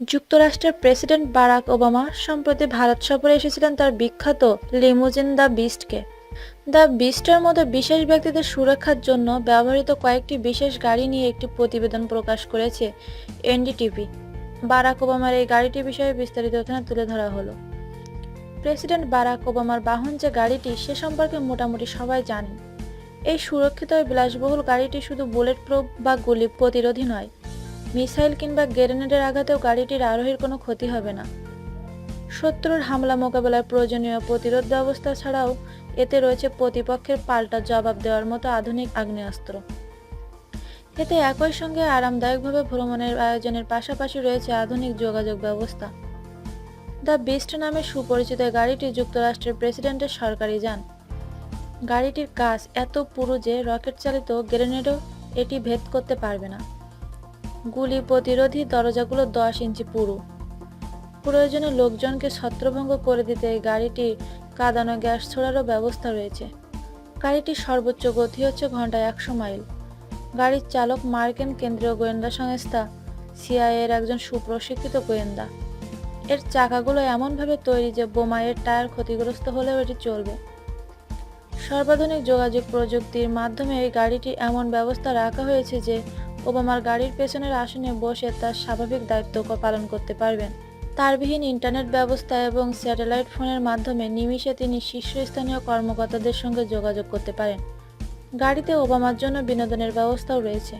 যুক্তরাষ্ট্রের president Barack Obama সম্প্রতি ভারত সফরে এসেছিলেন তার বিখ্যাত লিমুজিন দ্য বিস্টকে। দ্য বিস্টের মতো বিশেষ ব্যক্তিদের সুরক্ষার জন্য ব্যবহৃত কয়েকটি বিশেষ গাড়ি নিয়ে একটি প্রতিবেদন প্রকাশ করেছে এনডিটিভি। বারাক ওবামার এই গাড়িটি বিষয়ে বিস্তারিত এখানে তুলে ধরা হলো। প্রেসিডেন্ট বারাক ওবামার বাহন যে গাড়িটি, সে সম্পর্কে মোটামুটি সবাই জানেন এই সুরক্ষিত বিলাসবহুল গাড়িটি শুধু বুলেট প্রুফ বা গুলি প্রতিরোধী নয় মিসাইল কিংবা গ্রেনেডের আঘাতেও গাড়িটির আরোহীর কোনো ক্ষতি হবে না। শত্রুর হামলা মোকাবেলায় প্রয়োজনীয় প্রতিরোধ ব্যবস্থা ছাড়াও এতে রয়েছে প্রতিপক্ষের পাল্টা জবাব দেওয়ার মতো আধুনিক আগ্নেয়াস্ত্র। এতে একই সঙ্গে আরামদায়কভাবে ভ্রমণের আয়োজনের পাশাপাশি রয়েছে আধুনিক যোগাযোগ ব্যবস্থা। দ্য বিস্ট নামে সুপরিচিত গাড়িটি যুক্তরাষ্ট্রের প্রেসিডেন্টের সরকারি যান। গাড়িটির কাজ এত পুরু যে রকেট চালিত গ্রেনেডও এটি ভেদ করতে পারবে না। গুলি প্রতিরোধী দরজাগুলো দশ ইঞ্চি পুরু। প্রয়োজনে লোকজনকে ছত্রভঙ্গ করে দিতে গাড়িটি কাঁদানো গ্যাস ছোড়ারও ব্যবস্থা রয়েছে। গাড়িটির সর্বোচ্চ গতি হচ্ছে ঘন্টায় একশো মাইল। গাড়ির চালক মার্কিন কেন্দ্রীয় গোয়েন্দা সংস্থা, সিআইএ এর একজন সুপ্রশিক্ষিত গোয়েন্দা। এর চাকাগুলো এমনভাবে তৈরি যে বোমায়ের টায়ার ক্ষতিগ্রস্ত হলেও এটি চলবে। সর্বাধুনিক যোগাযোগ প্রযুক্তির মাধ্যমে এই গাড়িটি এমন ব্যবস্থা রাখা হয়েছে যে ওবামার গাড়ির পেছনের আসনে বসে তার স্বাভাবিক দায়িত্ব পালন করতে পারবেন। তারবিহীন ইন্টারনেট ব্যবস্থা এবং স্যাটেলাইট ফোনের মাধ্যমে নিমিষে তিনি শীর্ষস্থানীয় কর্মকর্তাদের সঙ্গে যোগাযোগ করতে পারেন। গাড়িতে ওবামার জন্য বিনোদনের ব্যবস্থাও রয়েছে।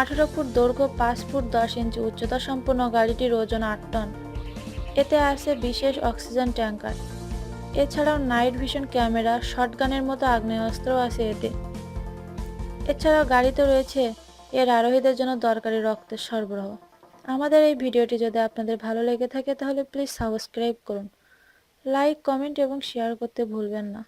আঠারো ফুট দৈর্ঘ্য, পাঁচ ফুট দশ ইঞ্চি উচ্চতা সম্পন্ন গাড়িটির ওজন আট টন। এতে আছে বিশেষ অক্সিজেন ট্যাঙ্কার। এছাড়াও নাইট ভিশন ক্যামেরা, শটগানের মতো আগ্নেয়াস্ত্রও আছে এতে। এছাড়াও গাড়িতে রয়েছে এর আরোহীদের জন্য দরকারি রক্তের সরবরাহ। আমাদের এই ভিডিওটি যদি আপনাদের ভালো লেগে থাকে, তাহলে প্লিজ সাবস্ক্রাইব করুন। লাইক কমেন্ট এবং শেয়ার করতে ভুলবেন না।